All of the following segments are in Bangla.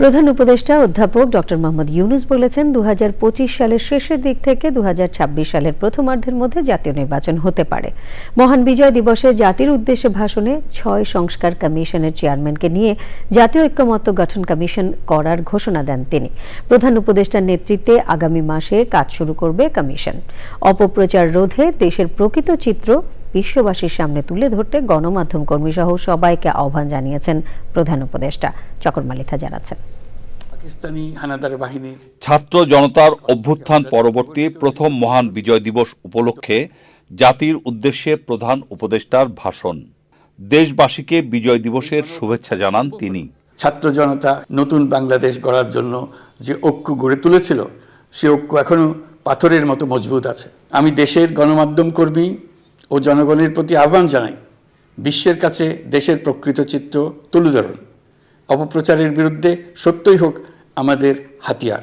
প্রধান উপদেষ্টা অধ্যাপক ডক্টর মোহাম্মদ ইউনুস বলেছেন দু হাজার পঁচিশ সালের শেষের দিক থেকে দু হাজার ছাব্বিশ সালের প্রথমার্ধের মধ্যে জাতীয় নির্বাচন হতে পারে। মহান বিজয় দিবসে জাতির উদ্দেশ্যে ভাষণে ছয় সংস্কার কমিশনের চেয়ারম্যানকে নিয়ে জাতীয় ঐক্যমত্য গঠন কমিশন করার ঘোষণা দেন তিনি। প্রধান উপদেষ্টার নেতৃত্বে আগামী মাসে কাজ শুরু করবে কমিশন। অপপ্রচার রোধে দেশের প্রকৃত চিত্র বিশ্ববাসীর সামনে তুলে ধরতে গণমাধ্যম কর্মী সহ সবাইকে আহ্বান জানিয়েছেন প্রধান উপদেষ্টা চকরমালিথা জানাচ্ছেন। পাকিস্তানি হানাদার বাহিনীর ছাত্র জনতার অভ্যুত্থান পরবর্তী প্রথম মহান বিজয় দিবস উপলক্ষে জাতির উদ্দেশ্যে প্রধান উপদেষ্টার ভাষণ। দেশবাসীকে বিজয় দিবসের শুভেচ্ছা জানান তিনি। ছাত্র জনতা নতুন বাংলাদেশ গড়ার জন্য যে ঐক্য গড়ে তুলেছিল সে ঐক্য এখনও পাথরের মতো মজবুত আছে। আমি দেশের গণমাধ্যম কর্মী ও জনগণের প্রতি আহ্বান জানাই বিশ্বের কাছে দেশের প্রকৃত চিত্র তুলে ধরুন। অপপ্রচারের বিরুদ্ধে সত্যই হোক আমাদের হাতিয়ার।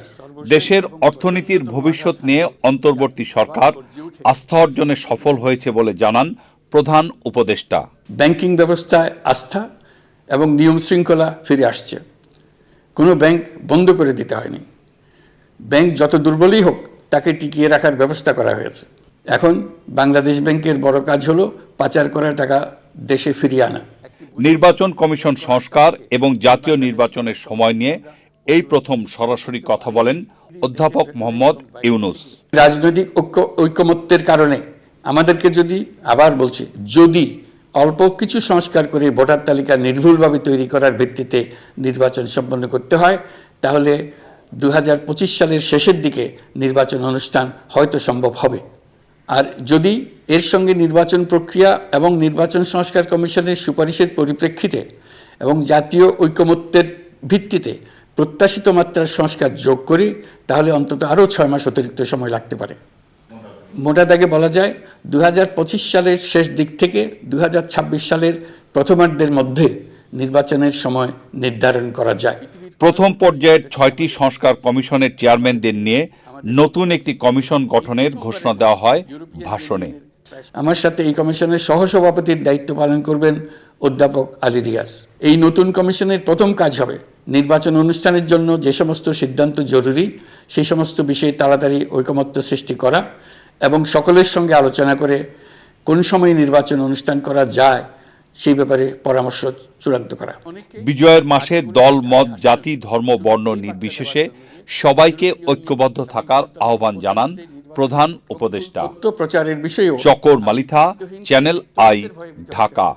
দেশের অর্থনীতির ভবিষ্যৎ নিয়ে অন্তর্বর্তী সরকার আস্থা অর্জনে সফল হয়েছে বলে জানান প্রধান উপদেষ্টা। ব্যাংকিং ব্যবস্থায় আস্থা এবং নিয়ম শৃঙ্খলা ফিরে আসছে। কোনো ব্যাংক বন্ধ করে দিতে হয়নি। ব্যাংক যত দুর্বলই হোক তাকে টিকিয়ে রাখার ব্যবস্থা করা হয়েছে। এখন বাংলাদেশ ব্যাংকের বড় কাজ হলো পাচার করা টাকা দেশে ফিরিয়ে আনা। নির্বাচন কমিশন সংস্কার এবং জাতীয় নির্বাচনের সময় নিয়ে এই প্রথম সরাসরি কথা বলেন অধ্যাপক মোহাম্মদ ইউনুস। রাজনৈতিক ঐক্য ঐকমত্যের কারণে আমাদেরকে যদি আবার বলছি যদি অল্প কিছু সংস্কার করে ভোটার তালিকা নির্ভুলভাবে তৈরি করার ভিত্তিতে নির্বাচন সম্পন্ন করতে হয় তাহলে দু হাজার পঁচিশ সালের শেষের দিকে নির্বাচন অনুষ্ঠান হয়তো সম্ভব হবে। আর যদি এর সঙ্গে নির্বাচন প্রক্রিয়া এবং নির্বাচন সংস্কার কমিশনের সুপারিশের পরিপ্রেক্ষিতে এবং জাতীয় ঐকমত্যের ভিত্তিতে প্রত্যাশিত মাত্রার সংস্কার যোগ করি, তাহলে অন্তত আরও ছয় মাস অতিরিক্ত সময় লাগতে পারে। মোটা দাগে বলা যায় দুই হাজার পঁচিশ সালের শেষ দিক থেকে দু হাজার ছাব্বিশ সালের প্রথমার্ধের মধ্যে নির্বাচনের সময় নির্ধারণ করা যায়। প্রথম পর্যায়ের ছয়টি সংস্কার কমিশনের চেয়ারম্যানদের নিয়ে নতুন একটি কমিশন গঠনের ঘোষণা দেওয়া হয় ভাষণে। আমার সাথে এই কমিশনের সহসভাপতির দায়িত্ব পালন করবেন অধ্যাপক আলী রিয়াজ। এই নতুন কমিশনের প্রথম কাজ হবে নির্বাচন অনুষ্ঠানের জন্য যে সমস্ত সিদ্ধান্ত জরুরি সেই সমস্ত বিষয়ে তাড়াতাড়ি ঐকমত্য সৃষ্টি করা এবং সকলের সঙ্গে আলোচনা করে কোন সময় নির্বাচন অনুষ্ঠান করা যায় সেই ব্যাপারে পরামর্শ চূড়ান্ত করা। বিজয়ের মাসে দল মত জাতি ধর্ম বর্ণ নির্বিশেষে সবাইকে ঐক্যবদ্ধ থাকার আহ্বান জানান প্রধান উপদেষ্টা। প্রচারের বিষয়ে চকর মালিথা চ্যানেল আই ঢাকা।